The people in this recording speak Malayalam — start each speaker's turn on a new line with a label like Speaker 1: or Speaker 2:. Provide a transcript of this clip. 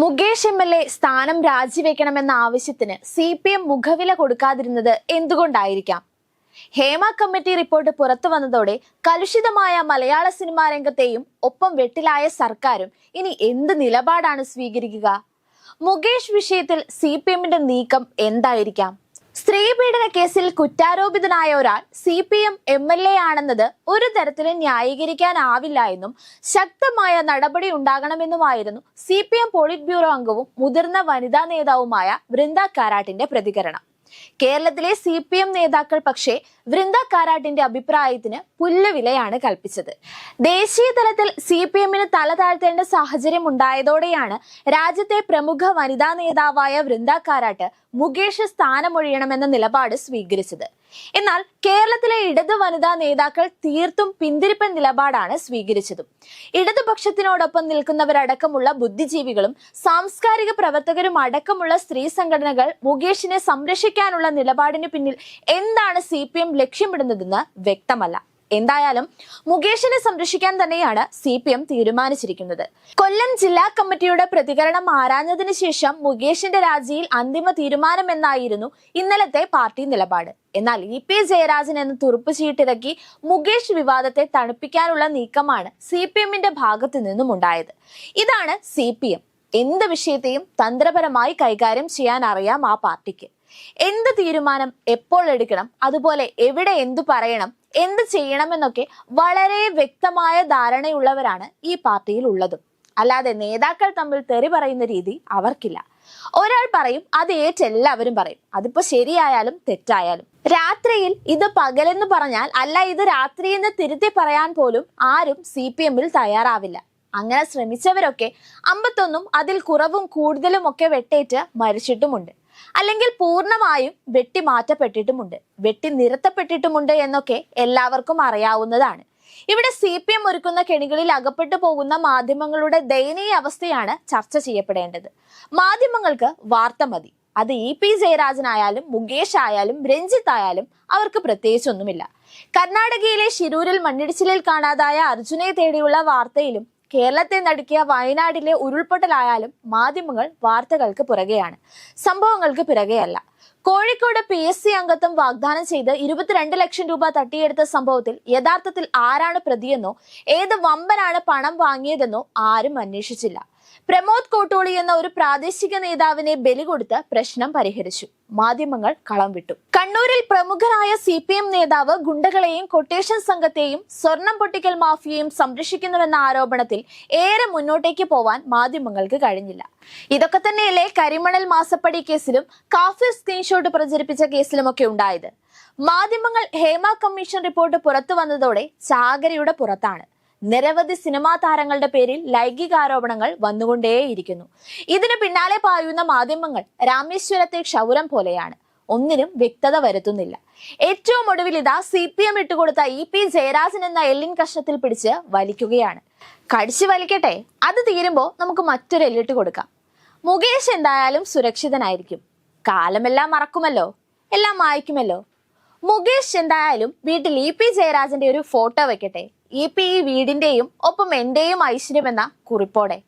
Speaker 1: മുകേഷ് എം എൽ എ സ്ഥാനം രാജിവെക്കണമെന്ന ആവശ്യത്തിന് സി പി എം മുഖവില കൊടുക്കാതിരുന്നത് എന്തുകൊണ്ടായിരിക്കാം? ഹേമ കമ്മിറ്റി റിപ്പോർട്ട് പുറത്തു വന്നതോടെ കലുഷിതമായ മലയാള സിനിമാ രംഗത്തെയും ഒപ്പം വെട്ടിലായ സർക്കാരും ഇനി എന്ത് നിലപാടാണ് സ്വീകരിക്കുക? മുകേഷ് വിഷയത്തിൽ സി പി എമ്മിന്റെ നീക്കം എന്തായിരിക്കാം? സ്ത്രീ പീഡന കേസിൽ കുറ്റാരോപിതനായ ഒരാൾ C P M M L A ആണെന്നത് ഒരു തരത്തിലും ന്യായീകരിക്കാനാവില്ല എന്നും ശക്തമായ നടപടി ഉണ്ടാകണമെന്നുമായിരുന്നു C P M polit bureau അംഗവും മുതിർന്ന വനിതാ നേതാവുമായ വൃന്ദ കാരാട്ടിന്റെ പ്രതികരണം. കേരളത്തിലെ സി പി എം നേതാക്കൾ പക്ഷേ വൃന്ദ കാരാട്ടിന്റെ അഭിപ്രായത്തിന് പുല്ലുവിലയാണ് കൽപ്പിച്ചത്. ദേശീയ തലത്തിൽ സി പി എമ്മിന് തല താഴ്ത്തേണ്ട സാഹചര്യം ഉണ്ടായതോടെയാണ് രാജ്യത്തെ പ്രമുഖ വനിതാ നേതാവായ വൃന്ദ കാരാട്ട് മുകേഷ് സ്ഥാനമൊഴിയണമെന്ന നിലപാട് സ്വീകരിച്ചത്. എന്നാൽ കേരളത്തിലെ ഇടതു വനിതാ നേതാക്കൾ തീർത്തും പിന്തിരിപ്പൻ നിലപാടാണ് സ്വീകരിച്ചതും. ഇടതുപക്ഷത്തിനോടൊപ്പം നിൽക്കുന്നവരടക്കമുള്ള ബുദ്ധിജീവികളും സാംസ്കാരിക പ്രവർത്തകരും അടക്കമുള്ള സ്ത്രീ സംഘടനകൾ മുകേഷിനെ സംരക്ഷിക്കാനുള്ള നിലപാടിന് പിന്നിൽ എന്താണ് സി ലക്ഷ്യമിടുന്നതെന്ന് വ്യക്തമല്ല. എന്തായാലും മുകേഷിനെ സംരക്ഷിക്കാൻ തന്നെയാണ് സി പി എം തീരുമാനിച്ചിരിക്കുന്നത്. കൊല്ലം ജില്ലാ കമ്മിറ്റിയുടെ പ്രതികരണം ആരാഞ്ഞതിനു ശേഷം മുകേഷിന്റെ രാജിയിൽ അന്തിമ തീരുമാനമെന്നായിരുന്നു ഇന്നലത്തെ പാർട്ടി നിലപാട്. എന്നാൽ ഇ പി ജയരാജൻ എന്ന് തുറുപ്പ് ചീട്ടിറക്കി മുകേഷ് വിവാദത്തെ തണുപ്പിക്കാനുള്ള നീക്കമാണ് സി പി എമ്മിന്റെ ഭാഗത്തു നിന്നും ഉണ്ടായത് ഇതാണ് സി പി എം. എന്ത് വിഷയത്തെയും തന്ത്രപരമായി കൈകാര്യം ചെയ്യാൻ അറിയാം ആ പാർട്ടിക്ക്. എന്ത് തീരുമാനം എപ്പോൾ എടുക്കണം അതുപോലെ എവിടെ എന്തു പറയണം എന്ത് ചെയ്യണമെന്നൊക്കെ വളരെ വ്യക്തമായ ധാരണയുള്ളവരാണ് ഈ പാർട്ടിയിൽ ഉള്ളതും അല്ലാതെ നേതാക്കൾ തമ്മിൽ തെറി പറയുന്ന രീതി അവർക്കില്ല. ഒരാൾ പറയും അത് ഏറ്റെല്ലാവരും പറയും. അതിപ്പോ ശരിയായാലും തെറ്റായാലും. രാത്രിയിൽ ഇത് പകലെന്ന് പറഞ്ഞാൽ അല്ല ഇത് രാത്രി എന്ന് തിരുത്തി പറയാൻ പോലും ആരും സി പി എമ്മിൽ തയ്യാറാവില്ല. അങ്ങനെ ശ്രമിച്ചവരൊക്കെ അമ്പത്തൊന്നും അതിൽ കുറവും കൂടുതലും ഒക്കെ വെട്ടേറ്റ് മരിച്ചിട്ടുമുണ്ട്. അല്ലെങ്കിൽ പൂർണമായും വെട്ടി മാറ്റപ്പെട്ടിട്ടുമുണ്ട്. വെട്ടി നിരത്തപ്പെട്ടിട്ടുമുണ്ട് എന്നൊക്കെ എല്ലാവർക്കും അറിയാവുന്നതാണ്. ഇവിടെ സി പി എം ഒരുക്കുന്ന കെണികളിൽ അകപ്പെട്ടു പോകുന്ന മാധ്യമങ്ങളുടെ ദയനീയ അവസ്ഥയാണ് ചർച്ച ചെയ്യപ്പെടേണ്ടത്. മാധ്യമങ്ങൾക്ക് വാർത്ത മതി. അത് ഇ പി ജയരാജനായാലും മുകേഷ് ആയാലും രഞ്ജിത്ത് ആയാലും അവർക്ക് പ്രത്യേകിച്ചൊന്നുമില്ല. കർണാടകയിലെ ശിരൂരിൽ മണ്ണിടിച്ചിലിൽ കാണാതായ അർജുനെ തേടിയുള്ള വാർത്തയിലും കേരളത്തെ നടുക്കിയ വയനാടിലെ ഉരുൾപൊട്ടലായാലും മാധ്യമങ്ങൾ വാർത്തകൾക്ക് പുറകെയാണ്. സംഭവങ്ങൾക്ക് പിറകെയല്ല. കോഴിക്കോട് പി എസ് സി അംഗത്വം വാഗ്ദാനം ചെയ്ത് ഇരുപത്തിരണ്ട് ലക്ഷം രൂപ തട്ടിയെടുത്ത സംഭവത്തിൽ യഥാർത്ഥത്തിൽ ആരാണ് പ്രതിയെന്നോ ഏത് വമ്പനാണ് പണം വാങ്ങിയതെന്നോ ആരും അന്വേഷിച്ചില്ല. പ്രമോദ് കോട്ടോളി എന്ന ഒരു പ്രാദേശിക നേതാവിനെ ബലി കൊടുത്ത് പ്രശ്നം പരിഹരിച്ചു. മാധ്യമങ്ങൾ കളം വിട്ടു. കണ്ണൂരിൽ പ്രമുഖനായ സി പി എം നേതാവ് ഗുണ്ടകളെയും കൊട്ടേഷൻ സംഘത്തെയും സ്വർണം പൊട്ടിക്കൽ മാഫിയയും സംരക്ഷിക്കുന്നുവെന്ന ആരോപണത്തിൽ ഏറെ മുന്നോട്ടേക്ക് പോവാൻ മാധ്യമങ്ങൾക്ക് കഴിഞ്ഞില്ല. ഇതൊക്കെ തന്നെയല്ലേ കരിമണൽ മാസപ്പടി കേസിലും കാഫിർ സ്ക്രീൻഷോട്ട് പ്രചരിപ്പിച്ച കേസിലുമൊക്കെ ഉണ്ടായത്. മാധ്യമങ്ങൾ ഹേമ കമ്മീഷൻ റിപ്പോർട്ട് പുറത്തു വന്നതോടെ ചാകരയുടെ പുറത്താണ്. നിരവധി സിനിമാ താരങ്ങളുടെ പേരിൽ ലൈംഗികാരോപണങ്ങൾ വന്നുകൊണ്ടേയിരിക്കുന്നു. ഇതിന് പിന്നാലെ പായുന്ന മാധ്യമങ്ങൾ രാമേശ്വരത്തെ ക്ഷൗരം പോലെയാണ്. ഒന്നിനും വ്യക്തത വരുത്തുന്നില്ല. ഏറ്റവും ഒടുവിൽ ഇതാ സി പി എം ഇട്ടുകൊടുത്ത ഇ പി ജയരാജൻ എന്ന എല്ലിൻ കഷ്ണത്തിൽ പിടിച്ച് വലിക്കുകയാണ്. കടിച്ചു വലിക്കട്ടെ അത് തീരുമ്പോൾ നമുക്ക് മറ്റൊരു എല്ലിട്ട് കൊടുക്കാം. മുകേഷ് എന്തായാലും സുരക്ഷിതനായിരിക്കും. കാലമെല്ലാം മറക്കുമല്ലോ എല്ലാം മായ്ക്കുമല്ലോ. മുകേഷ് എന്തായാലും വീട്ടിൽ ഇ പി ജയരാജന്റെ ഒരു ഫോട്ടോ വെക്കട്ടെ. ഇ പി ഈ വീടിന്റെയും ഒപ്പം എന്റെയും ഐശ്വര്യമെന്ന കുറിപ്പോടെ.